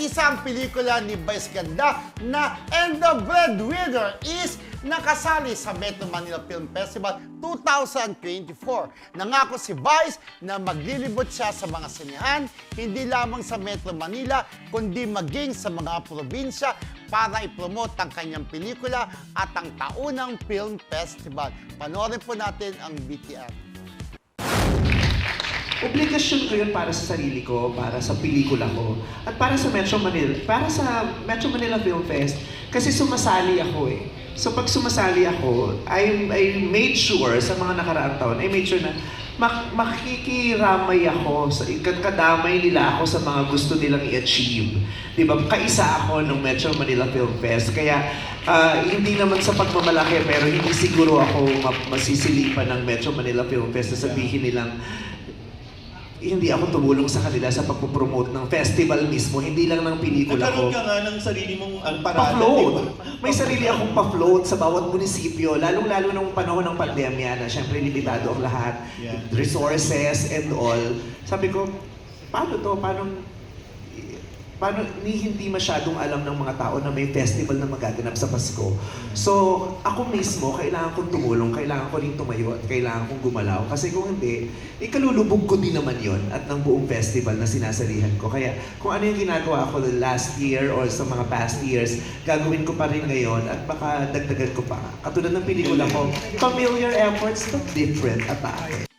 isa ang pelikula ni Vice Ganda na And the Breadwinner is nakasali sa Metro Manila Film Festival 2024. Nangako si Vice na maglilibot siya sa mga sinehan, hindi lamang sa Metro Manila, kundi maging sa mga probinsya para ipromote ang kanyang pelikula at ang taunang film festival. Panoorin po natin ang BTR. Obligasyon ko yun para sa sarili ko, para sa pelikula ko, at para sa Metro Manila, para sa Metro Manila Film Fest, kasi sumasali ako eh. So pag sumasali ako, I, I made sure sa mga nakaraang taon, I made sure na mak makikiramay ako, sa, kadamay nila ako sa mga gusto nilang i-achieve. Di ba? Kaisa ako ng Metro Manila Film Fest. Kaya ah, hindi naman sa pagmamalaki, pero hindi siguro ako ma- masisilipan ng Metro Manila Film Fest na sabihin nilang hindi ako tumulong sa kanila sa pagpopromote ng festival mismo, hindi lang ng pelikula ko. Nagkaroon ka nga ng sarili mong ang parada, di ba? Pa-float. May sarili akong pa-float sa bawat munisipyo, lalong-lalo nung panahon ng pandemya na syempre limitado ang lahat, Yeah. resources and all. Sabi ko, paano to? Paano, paano ni hindi masyadong alam ng mga tao na may festival na magaganap sa Pasko. So, ako mismo, kailangan kong tumulong, kailangan ko rin tumayo at kailangan kong gumalaw. Kasi kung hindi, ikalulubog ko din naman yon at ng buong festival na sinasalihan ko. Kaya kung ano yung ginagawa ko last year or sa mga past years, gagawin ko pa rin ngayon at baka dagdagan ko pa. Katulad ng pelikula ko, familiar efforts but different atake.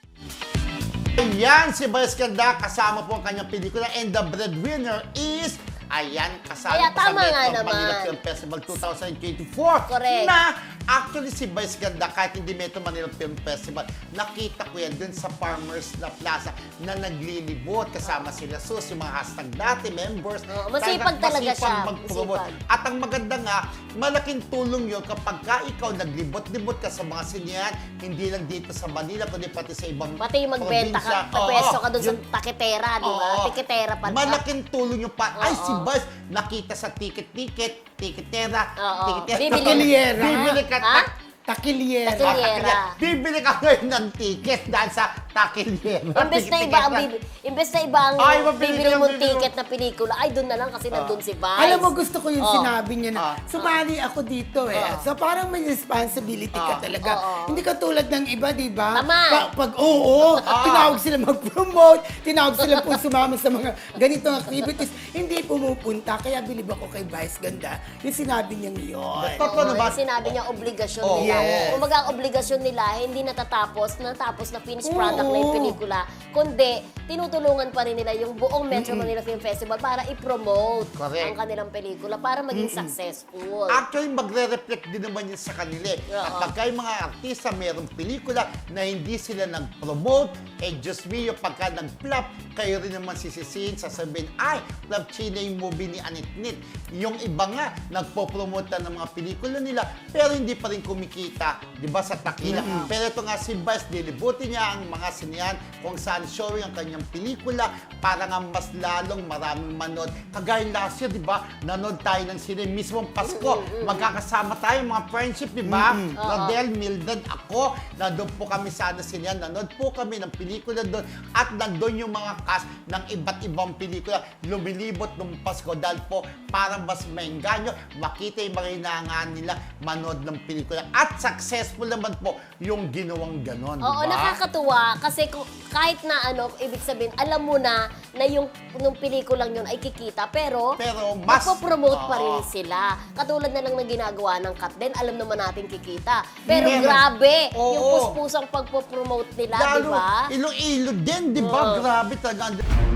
Ayan, si Vice Ganda, kasama po ang kanyang pelikula. And the breadwinner is Ayan, kasama Kaya po sa tama Metro nga Manila naman. Film Festival 2024. Correct. Na actually si Vice Ganda, kahit hindi Metro Manila Film Festival, nakita ko yan dun sa Farmers La Plaza na naglilibot kasama sila Sus, yung mga hashtag dati, members. Oo, masipag talaga masipag siya. mag-promote. Masipag. At ang maganda nga, malaking tulong yun kapag ka ikaw naglibot-libot ka sa mga sinihan, hindi lang dito sa Manila, kundi pati sa ibang Pati yung magbenta probinsya. ka, pwesto Oo, ka doon sa takitera, di ba? Oo. Tikitera pa. Malaking tulong yung pa. Ay, Oo. Si Buzz, nakita sa ticket-ticket, tiketera, Oo. tiketera. Bibili- Takiliera. Bibili ka. Ha? Takiliera. Takil- Takiliera. Bibili ka ngayon ng ticket dahil sa takiliera. Imbes na iba ang bibi, imbes na iba ang Ay, mabili bibili ka ng mong bibili mo. ticket na pelikula, ay doon na lang kasi nandun si Vice. Alam mo, gusto ko yung Oh. sinabi niya na Ah. sumali ako dito eh. Oh. So parang may responsibility ka Ah. talaga. Oo. Hindi ka tulad ng iba, di ba? Tama. Pa- pag oo, tinawag sila mag-promote, tinawag sila po sumama sa mga ganitong activities. Hindi pumupunta. Kaya bilib ako kay Vice Ganda. Yung sinabi niyang yun. Totoo Oo, naman. yung sinabi niya, obligasyon Oo. nila. Yes. Ang obligasyon nila, hindi natatapos, natapos na finished product na yung Oo. pelikula, kundi tinutulungan pa rin nila yung buong Metro Manila Film Festival para i-promote Correct. ang kanilang pelikula para maging successful. Actually, magre-reflect din naman yun sa kanila. eh. Oo. Kapag kayo mga artista, mayroong pelikula na hindi sila nag-promote, eh just me, yung pagka nag-flop, kayo rin naman sisisihin, sasabihin, ay, flop China yung movie ni Anitnit. Yung iba nga, nagpo-promote na ng mga pelikula nila, pero hindi pa rin kumikita, di ba, sa takila. Pero ito nga si Vice, dilibuti niya ang mga sinihan kung saan showing ang kanyang pelikula para nga mas lalong maraming manood. Kagaya last year, di ba, nanood tayo ng sine mismong Pasko. Magkakasama tayo, mga friendship, di ba? Rodel, Mildred, ako, nandun po kami sa ano nanood po kami ng pelikula doon at nandun yung mga cast ng iba't ibang pelikula lumilibot ng Pasko dahil po para mas maengganyo, makita yung mga hinahangaan nila manood ng pelikula. At successful naman po yung ginawang ganon, Oo, ba? nakakatuwa kasi kung, kahit na ano, ibig sabihin, alam mo na na yung nung pelikulang yun ay kikita, pero, Pero mas- magpo-promote pa rin Oo. sila. Katulad na lang na ginagawa ng Kat din, alam naman natin kikita. Pero Meron. grabe, Oo. yung puspusang pagpo-promote nila, di Lalo, ba? ilo-ilo din, di ba? Grabe talaga.